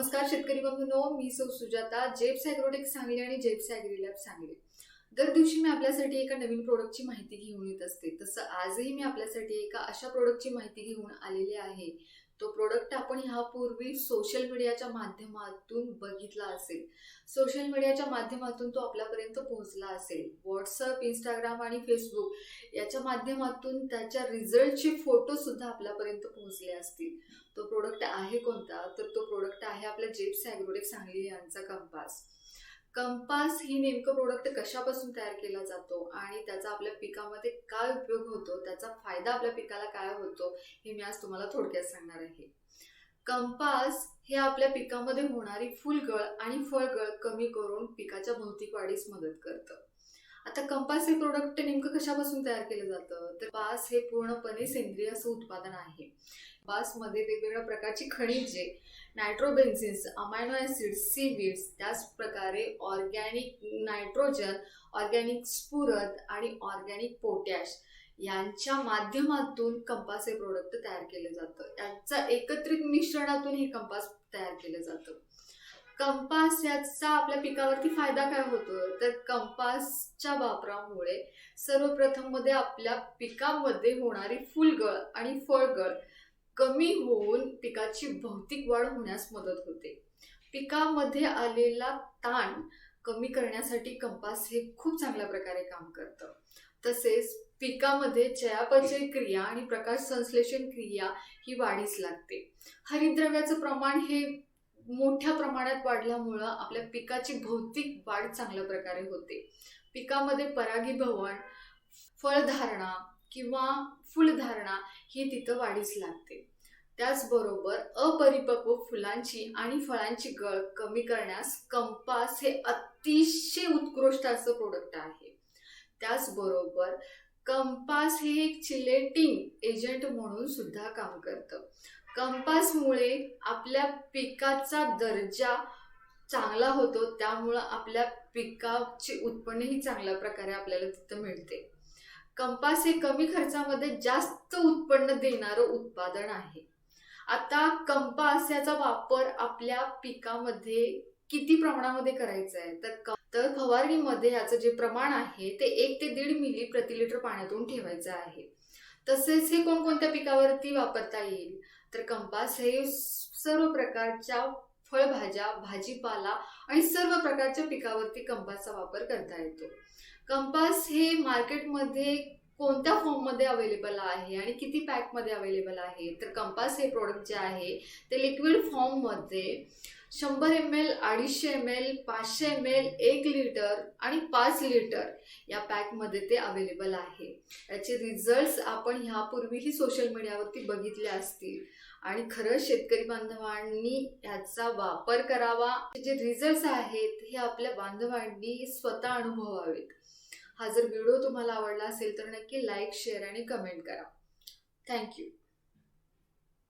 नमस्कार शेतकरी बंधूंनो मी सौ सुजाता जेप्स ॲग्रोटेक सांगली आणि जेप्स ॲग्री लॅब सांगली. दर दिवशी मी आपल्यासाठी एका नवीन प्रोडक्टची माहिती घेऊन येत असते. तसं आजही मी आपल्यासाठी एका अशा प्रोडक्टची माहिती घेऊन आलेली आहे तो प्रोडक्ट आपण ह्यापूर्वी सोशल मीडियाच्या माध्यमातून बघितला असेल. सोशल मीडियाच्या माध्यमातून तो आपल्यापर्यंत पोहोचला असेल. व्हॉट्सअप इंस्टाग्राम आणि फेसबुक याच्या माध्यमातून त्याच्या रिझल्टचे फोटो सुद्धा आपल्यापर्यंत पोहोचले असतील. तो प्रोडक्ट आहे कोणता? तर तो प्रोडक्ट आहे आपल्या जेप्स ॲग्रोटेक सांगली यांचा कंपास कंपास ही नेमकं प्रोडक्ट कशापासून तयार केला जातो आणि त्याचा आपल्या पिकामध्ये काय उपयोग होतो त्याचा फायदा आपल्या पिकाला काय होतो हे मी आज तुम्हाला थोडक्यात सांगणार आहे. कंपास हे आपल्या पिकामध्ये होणारी फुलगळ आणि फळगळ कमी करून पिकाच्या भौतिक वाढीस मदत करतं. आता कंपास हे प्रोडक्ट नेमकं कशापासून तयार केलं जातं? तर पास हे पूर्णपणे सेंद्रिय असं उत्पादन आहे. बासमध्ये वेगवेगळ्या प्रकारची खनिजे नायट्रोबेन्झिन्स अमायनो ॲसिड सीविड्स त्याच प्रकारे ऑर्गॅनिक नायट्रोजन ऑर्गॅनिक स्फुरद आणि ऑर्गॅनिक पोटॅश यांच्या माध्यमातून कंपास हे प्रोडक्ट तयार केलं जातं. याचा एकत्रित मिश्रणातून हे कंपास तयार केलं जातं. कंपास याचा आपल्या पिकावरती फायदा काय होतो? तर कंपासच्या वापरामुळे सर्वप्रथममध्ये आपल्या पिकामध्ये होणारी फुलगळ आणि फळगळ कमी होऊन पिकाची भौतिक वाढ होण्यास मदत होते. पिकामध्ये आलेला ताण कमी करण्यासाठी कंपास हे खूप चांगल्या प्रकारे काम करतं. तसेच पिकामध्ये चयापचय क्रिया आणि प्रकाश संश्लेषण क्रिया ही वाढीस लागते. हरितद्रव्याचं प्रमाण हे मोठ्या प्रमाणात वाढल्यामुळं आपल्या पिकाची भौतिक वाढ चांगल्या प्रकारे होते. पिकामध्ये परागीभवन फळधारणा किंवा फुलधारणा ही तिथं वाढीस लागते. त्याचबरोबर अपरिपक्व फुलांची आणि फळांची गळ कमी करण्यास कंपास हे अतिशय उत्कृष्ट असं प्रोडक्ट आहे. त्याचबरोबर कंपास हे एक चिलेटिंग एजंट म्हणून सुद्धा काम करतं. कंपासमुळे आपल्या पिकाचा दर्जा चांगला होतो त्यामुळं आपल्या पिकाची उत्पन्नही चांगल्या प्रकारे आपल्याला तिथं मिळते. कंपास हे कमी खर्चामध्ये जास्त उत्पन्न देणारं उत्पादन आहे. आता कंपास याचा वापर आपल्या पिकामध्ये किती प्रमाणामध्ये करायचं आहे तर तर फवारणीमध्ये याचं जे प्रमाण आहे ते एक ते दीड मिली प्रति लिटर पाण्यातून ठेवायचं आहे. तसेच हे कोणकोणत्या पिकावरती वापरता येईल? तर कंपास हे सर्व प्रकारच्या फळभाज्या भाजीपाला आणि सर्व प्रकारच्या पिकावरती कंपासचा वापर करता येतो. कंपास हे मार्केटमध्ये कोणत्या फॉर्ममध्ये अवेलेबल आहे आणि किती पॅकमध्ये अवेलेबल आहे? तर कंपास हे प्रोडक्ट जे आहे ते लिक्विड फॉर्ममध्ये शंभर एम एल अडीचशे एम एल पाचशे एम एल एक लिटर आणि पाच लिटर या पॅकमध्ये ते अवेलेबल आहे. याचे रिझल्ट्स आपण ह्यापूर्वीही सोशल मीडियावरती बघितले असतील. आणि खरंच शेतकरी बांधवांनी याचा वापर करावा. जे रिझल्ट्स आहेत हे आपल्या बांधवांनी स्वतः अनुभवावेत. हा जर व्हिडिओ तुम्हाला आवडला असेल तर नक्की लाईक शेअर आणि कमेंट करा. Thank you.